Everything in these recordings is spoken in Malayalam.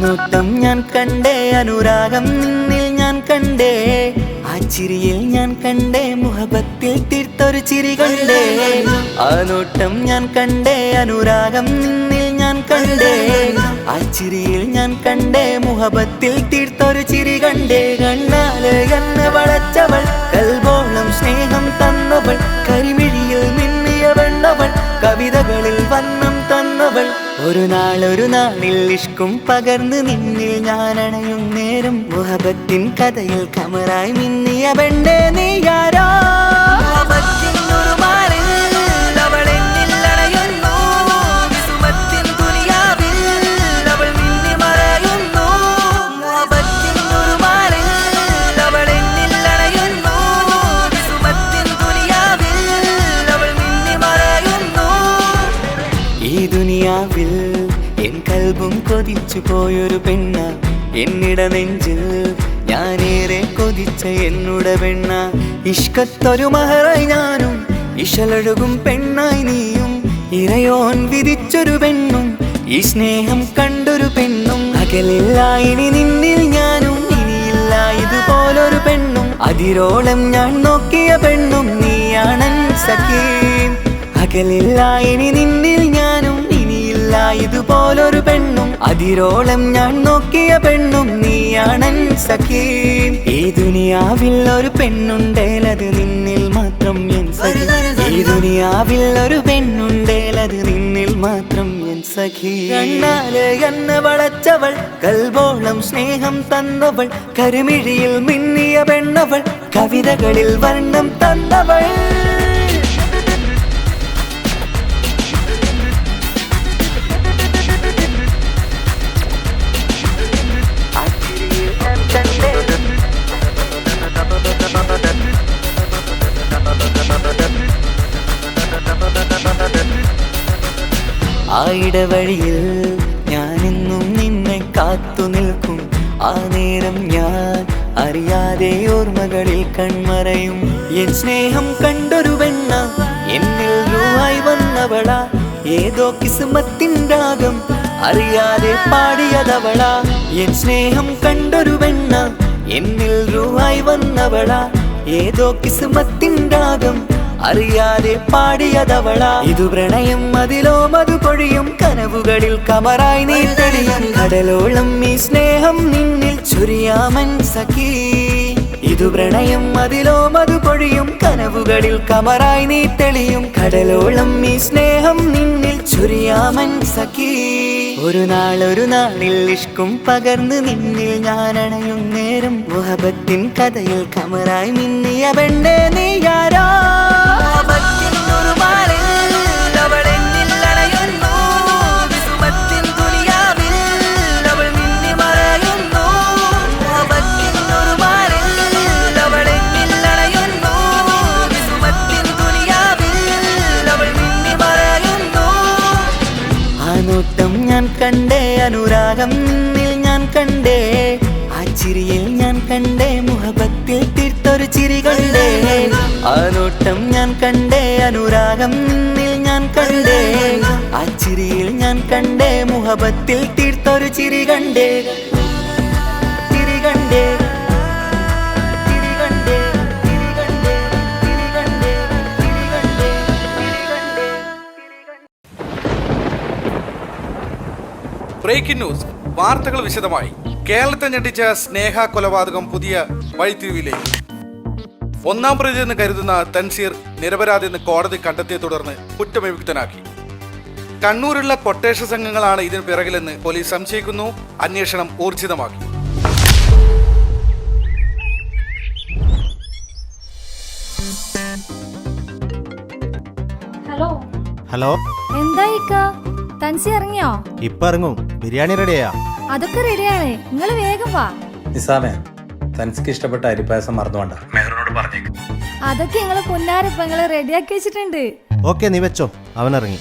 നോട്ടം ഞാൻ കണ്ടേ അനുരാഗം നിന്നിൽ ഞാൻ കണ്ടേ. ആ ചിരിയിൽ ഞാൻ കണ്ടേ മുഹബത്തിൽ തീർത്തൊരു ചിരി കണ്ടേ. ആ നോട്ടം ഞാൻ കണ്ടേ അനുരാഗം നിന്നിൽ ഞാൻ കണ്ടേ. ആ ചിരിയിൽ ഞാൻ കണ്ടേ മുഹബത്തിൽ തീർത്തൊരു ചിരി കണ്ടേ. കണ്ണാൽ കണ്ണ് വളച്ചവൾ കൽബോളം സ്നേഹം തന്നവൾ കരിമിഴിയിൽ മിന്നിയ വെണ്ണവൾ കവിതകളിൽ വന്നം തന്നവൾ. ഒരു നാൾ ഒരു നാളിൽ ഇഷ്കും പകർന്ന് നിന്നിൽ ഞാൻ അണയും നേരം മുഹബത്തിൻ കഥയിൽ കമറായി മിന്നിയ പെണ്ണേ നീ ആരോ എന്നിട നെഞ്ചിൽ ഞാനേറെ കൊതിച്ച എന്നുട പെണ്ണ ഇഷ്കത്തൊരു മഹറായി ഞാനും. ഇഷലൊഴുകും പെണ്ണായി നീയും. ഇറയോൻ വിധിച്ചൊരു പെണ്ണും. ഈ സ്നേഹം കണ്ടൊരു പെണ്ണും. അകലില്ല ഇനി നിന്നിൽ ഞാനും. ഇനിയില്ല ഇതുപോലൊരു പെണ്ണും. അതിരോളം ഞാൻ നോക്കിയ പെണ്ണും നീയാണൻ സഖീം അകലില്ല ഇനി നിന്നിൽ ഞാനും. ഇനിയില്ല ഇതുപോലൊരു പെണ്ണും അതിരോളം ഞാൻ നോക്കിയ പെണ്ണും നീയാണൻ സഖീ ഈ ദുനിയാവിൽ ഒരു പെണ്ണുണ്ടേലത് നിന്നിൽ മാത്രം എൻ സഖി ഈ ദുനിയാവിൽ ഒരു പെണ്ണുണ്ടേലത് നിന്നിൽ മാത്രം എൻ സഖി എന്നാലെ എന്നെ വളച്ചവൾ കൽബോളം സ്നേഹം തന്നവൾ കരുമിഴിയിൽ മിന്നിയ പെണ്ണവൾ കവിതകളിൽ വർണം തന്നവൾ. ആ ഇടവഴിയിൽ ഞാനെന്നും നിന്നെ കാത്തു നിൽക്കും. ആ നേരം ഞാൻ അറിയാതെ ഓർമ്മകളിൽ കൺമറയും. എൻ സ്നേഹം കണ്ടൊരു വെണ്ണ എന്നിൽ രൂപായി വന്നവള. ഏതോ കിസ്മത്തിൻ രാഗം അറിയാതെ പാടിയതവള. എൻ സ്നേഹം കണ്ടൊരു വെണ്ണ എന്നിൽ രൂപായി വന്നവള. ഏതോ കിസ്മത്തിൻ രാഗം അറിയാതെ പാടിയതവള. ഇതു പ്രണയം അതിലോ മതു പൊഴിയും കനവുകളിൽ കമറായി നീ തെളിയും. കടലോളം ഈ സ്നേഹം നിന്നിൽ ചുരിയാമൻ സഖീ. ഇതു പ്രണയം അതിലോ മതു പൊഴിയും കനവുകളിൽ കമറായി നീ തെളിയും. കടലോളം ഈ സ്നേഹം നിന്നിൽ ചുരിയാമൻ സഖീ. ഒരു നാൾ ഒരു നാളിൽ ഇഷ്കും പകർന്ന് നിന്നിൽ ഞാൻ അണയും നേരം. മുഹബത്തിൻ കഥയിൽ കമറായി മിന്നിയ പെണ്ണേ നീ ആരോ? നോട്ടം ഞാൻ കണ്ടേ അനുരാഗം നിന്നിൽ ഞാൻ കണ്ടേ. ആ ചിരിയിൽ ഞാൻ കണ്ടേ മുഹബത്തിൽ തീർത്തൊരു ചിരി കണ്ടേ ആ നോട്ടം ഞാൻ കണ്ടേ അനുരാഗം നിന്നിൽ ഞാൻ കണ്ടേ. ആ ചിരിയിൽ ഞാൻ കണ്ടേ മുഹബത്തിൽ തീർത്തൊരു ചിരി കണ്ടേ. ചിരി കണ്ടേ. ബ്രേക്കിംഗ് ന്യൂസ് വാർത്തകൾ വിശദമായി. കേരളത്തെ ഞെട്ടിച്ച സ്നേഹ കൊലപാതകം പുതിയ വഴിത്തിരിവിലേക്ക്. ഒന്നാം പ്രതി എന്ന് കരുതുന്ന തൻസീർ നിരപരാധി എന്ന് കോടതി കണ്ടെത്തിയെ തുടർന്ന് കുറ്റവിമുക്തനാക്കി. കണ്ണൂരുള്ള കൊട്ടേഷ സംഘങ്ങളാണ് ഇതിന് പിറകിലെന്ന് പോലീസ് സംശയിക്കുന്നു. അന്വേഷണം ഊർജിതമാക്കി. ഹലോ. ഹലോ. എന്താ ഇക്ക? തൻസി ഇറങ്ങിയോ? ഇപ്പൊ ഇറങ്ങും. ബിരിയാണി റെഡിയാ. അതൊക്കെ റെഡിയാണ്. നിങ്ങൾ വേഗം വാ. നിസാമേ തൻസിക്ക് ഇഷ്ടപ്പെട്ട അരിപ്പായസം മറന്നുകൊണ്ട് മെഹറിനോട് പറഞ്ഞേക്ക്. അതൊക്കെ ഞങ്ങൾ പുന്നാരപ്പ നിങ്ങൾ റെഡിയാക്കി വെച്ചിട്ടുണ്ട്. ഓക്കെ നീ വെച്ചോ. അവൻ ഇറങ്ങി.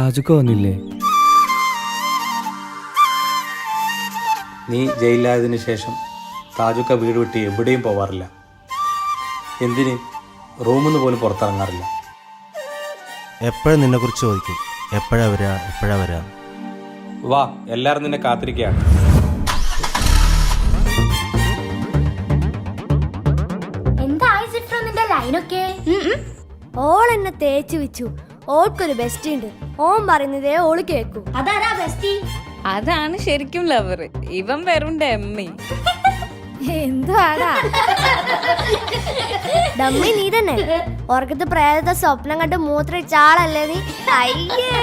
താജുക്ക വന്നില്ലേ? നീ ജയിലിലായതിനു ശേഷം താജുക്ക വീട് വിട്ട് എവിടെയും പോവാറില്ല. എന്തിന്? റൂമിൽ നിന്ന് പോലും പുറത്തിറങ്ങാറില്ല. എപ്പോഴും നിന്നെക്കുറിച്ച് ചോദിക്കും. എപ്പോഴാ വരാ? എപ്പോഴാ വരാ? വാ എല്ലാവരും നിന്നെ കാത്തിരിക്കുകയാണ്. ഓൾ എന്നെ തേച്ചു വെച്ചു. ഓൾക്കൊരു ബെസ്റ്റ് ഉണ്ട്. ഓൻ പറയുന്നതേ ഓൾ കേക്കൂ അതാരാ ബെസ്റ്റി? അതാണ് ശരിക്കും ലവർ ഇവൻ വെറും ഡമ്മി. എന്തുവാടാ? ഡമ്മി നീ തന്നെ. ഓർക്കത്ത് പ്രേതത്തെ സ്വപ്നം കണ്ട് മൂത്രയിച്ച ആളല്ലേ നീ? അയ്യേ.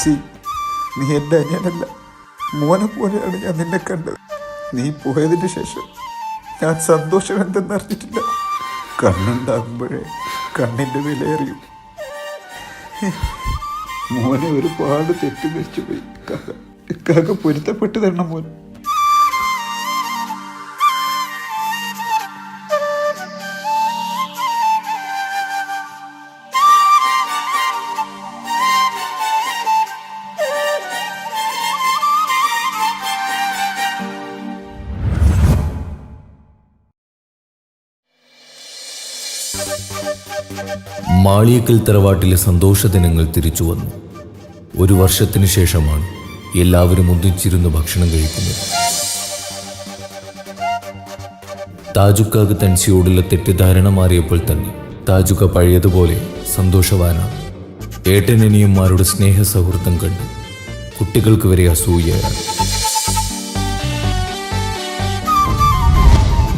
ടെൻസി നീ എന്റെ അനിയനല്ല മോനെ പോലെയാണ് ഞാൻ നിന്നെ കണ്ടത്. നീ പോയതിന് ശേഷം ഞാൻ സന്തോഷം എന്തെന്ന് അറിഞ്ഞിട്ടില്ല. കണ്ണുണ്ടാകുമ്പോഴേ കണ്ണിന്റെ വിലയറിയും മോനെ ഒരുപാട് തെറ്റിദ്ധരിച്ചു പോയി കാക്ക കാക്ക പൊരുത്തപ്പെട്ട് തരണം മോൻ മാളിയക്കൽ തറവാട്ടിലെ സന്തോഷദിനങ്ങൾ തിരിച്ചു വന്നു. ഒരു വർഷത്തിനു ശേഷമാണ് എല്ലാവരും ഒന്നിച്ചിരുന്ന് ഭക്ഷണം കഴിക്കുന്നത്. താജുക്കാക്ക് തൻസിയോടുള്ള തെറ്റിദ്ധാരണ മാറിയപ്പോൾ തന്നെ താജുക്ക പഴയതുപോലെ സന്തോഷവാനാണ്. ഏട്ടനനിയന്മാരുടെ സ്നേഹ സൗഹൃദം കണ്ട് കുട്ടികൾക്ക് വരെ അസൂയയാണ്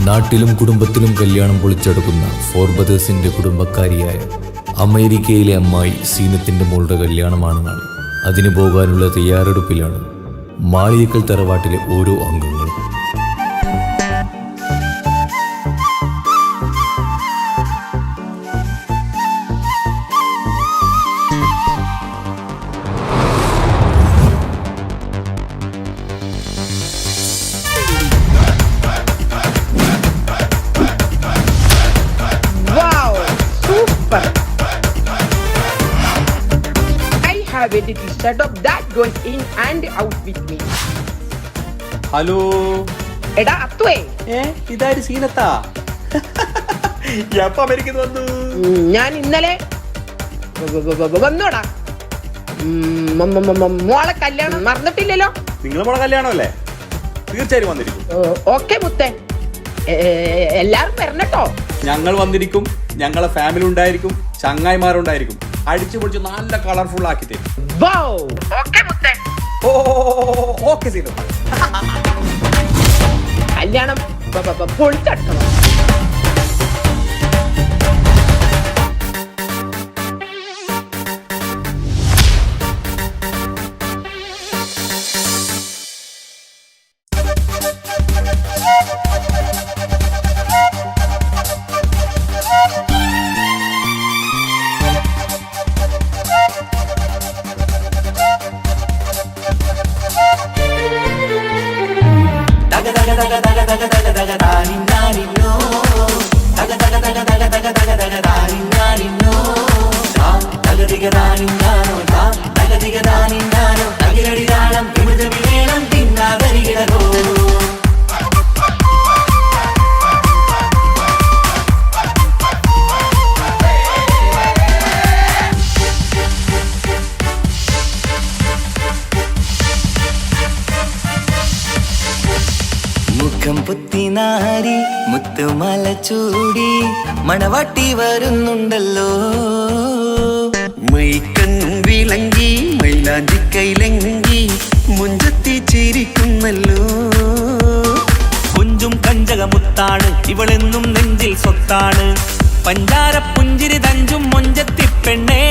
നാട്ടിലും കുടുംബത്തിലും കല്യാണം പൊളിച്ചെടുക്കുന്ന ഫോർബദേഴ്സിന്റെ കുടുംബക്കാരിയായ അമേരിക്കയിലെ അമ്മായി സീനത്തിന്റെ മോളുടെ കല്യാണമാണ് നാളെ. അതിന് പോകാനുള്ള തയ്യാറെടുപ്പിലാണ്. മാളിയക്കൽ തറവാട്ടിലെ ഓരോ അംഗങ്ങളും have that goes in that out in and out with me. Hello എടാ അത്തുവേ ഏ ഇതാര് സീനത്താ? എപ്പോ അമേരിക്കയിൽ വന്നു. ഞാൻ ഇന്നലെ വന്നോടാ. മ- മ- മ- മോളെ കല്യാണം മറന്നിട്ടില്ലല്ലോ? നിങ്ങൾ മോളെ കല്യാണമല്ലേ? തീർച്ചയായും വന്നിരിക്കും. ഓക്കെ മുത്തേ. എല്ലാരും വരണട്ടോ. ഞങ്ങൾ വന്നിരിക്കും. ഞങ്ങളെ ഫാമിലി ഉണ്ടായിരിക്കും. ചങ്ങായിമാരുണ്ടായിരിക്കും. അടിച്ചു പൊളിച്ച് നല്ല കളർഫുൾ ആക്കി തരും കല്യാണം പൊളിച്ചെടുക്കണം നാരി മുത്തുമല ചൂടി മണവാട്ടി വരുന്നുണ്ടല്ലോ. മൈക്കണ്ണും വിളങ്ങി മൈലാഞ്ചി കൈലങ്ങി മുഞ്ചത്തി ചിരിക്കുന്നല്ലോ. കൊഞ്ചും കഞ്ചകമുത്താണ് ഇവളെന്നും നെഞ്ചിൽ സ്വത്താണ്. പഞ്ചാര പുഞ്ചിരി തഞ്ചും മുഞ്ചത്തി പെണ്ണേ.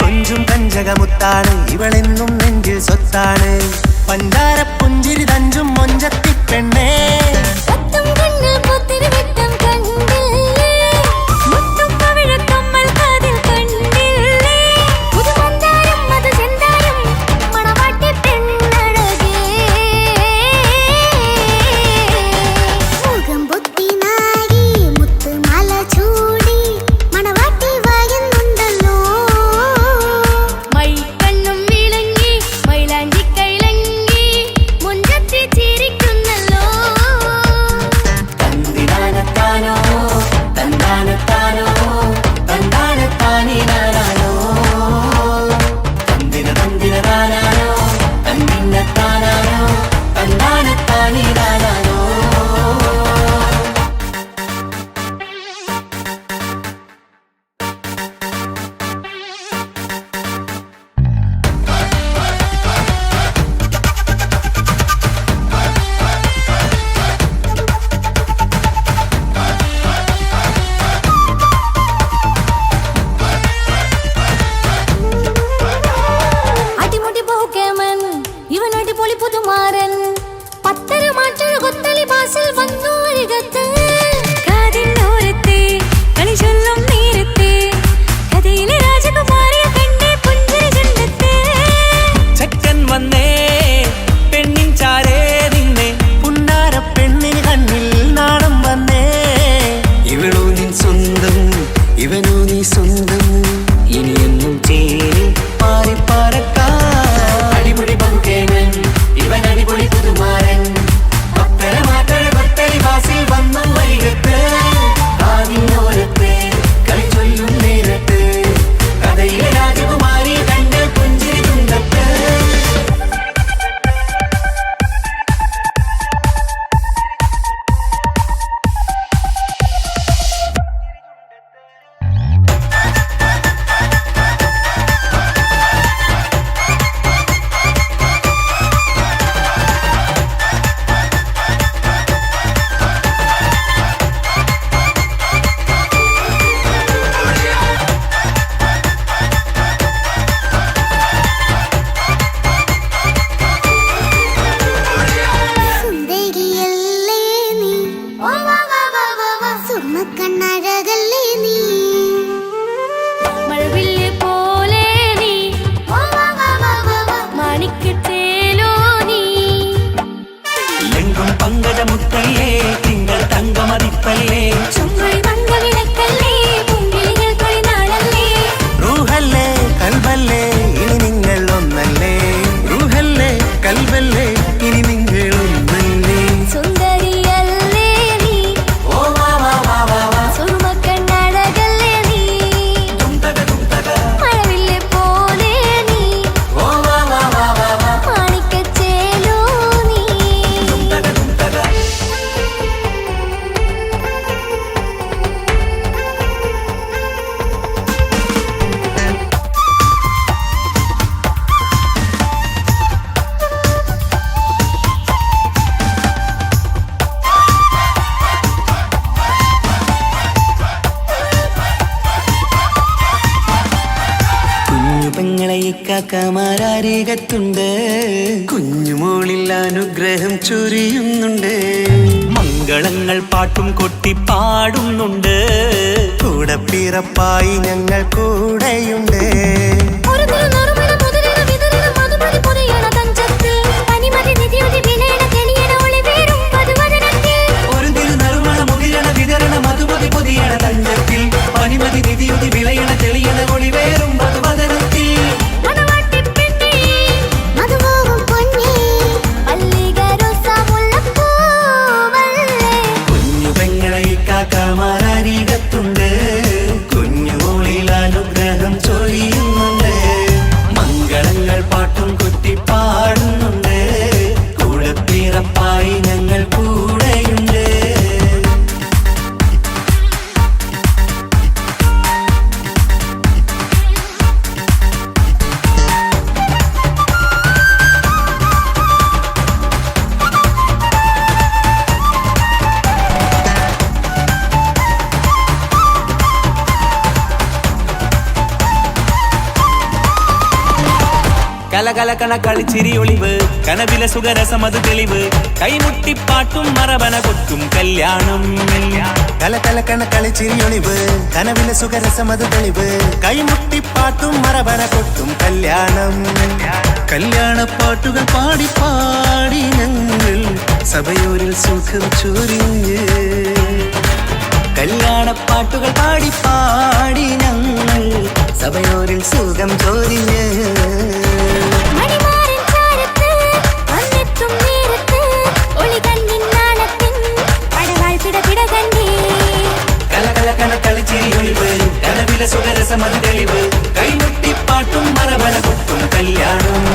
കൊഞ്ചും കഞ്ചകമുത്താണ് ഇവളെന്നും നെഞ്ചിൽ സ്വത്താണ്. പഞ്ചാര പുഞ്ചിരി തഞ്ചും മുഞ്ചത്തി പെണ്ണേ. മണമാരാരേകത്തുണ്ട് കുഞ്ഞുമോളിൽ അനുഗ്രഹം ചൊരിയുന്നുണ്ട്. മംഗളങ്ങൾ പാട്ടും കൊട്ടി പാടുന്നുണ്ട്. കൂടെ പിറപ്പായി ഞങ്ങൾ കൂടെയുണ്ട്. കലകലക്കണ കളിച്ചിരി ഒളിവ് കനവിലെ അത് തെളിവ്. കൈമുട്ടിപ്പാട്ടും മറവന കൊട്ടും കല്യാണം. കലകലക്കണ കനവില കനവിലെ അത് തെളിവ്. കൈമുട്ടിപ്പാട്ടും മറവന കൊട്ടും കല്യാണം. കല്യാണ പാട്ടുകൾ പാടി പാടി ഞങ്ങൾ സഭയൂരിൽ സുഖം ചൊരിഞ്ഞ്. കല്യാണ പാട്ടുകൾ പാടി പാടി ഞങ്ങൾ സഭയോരിൽ സുഖം ചൊരിഞ്ഞ്. காற்றில் ஒளிவு கனவில சுகரசமது தெளிவு. கைமுட்டி பாட்டும் மரபல கொட்டும் கல்யாணம்.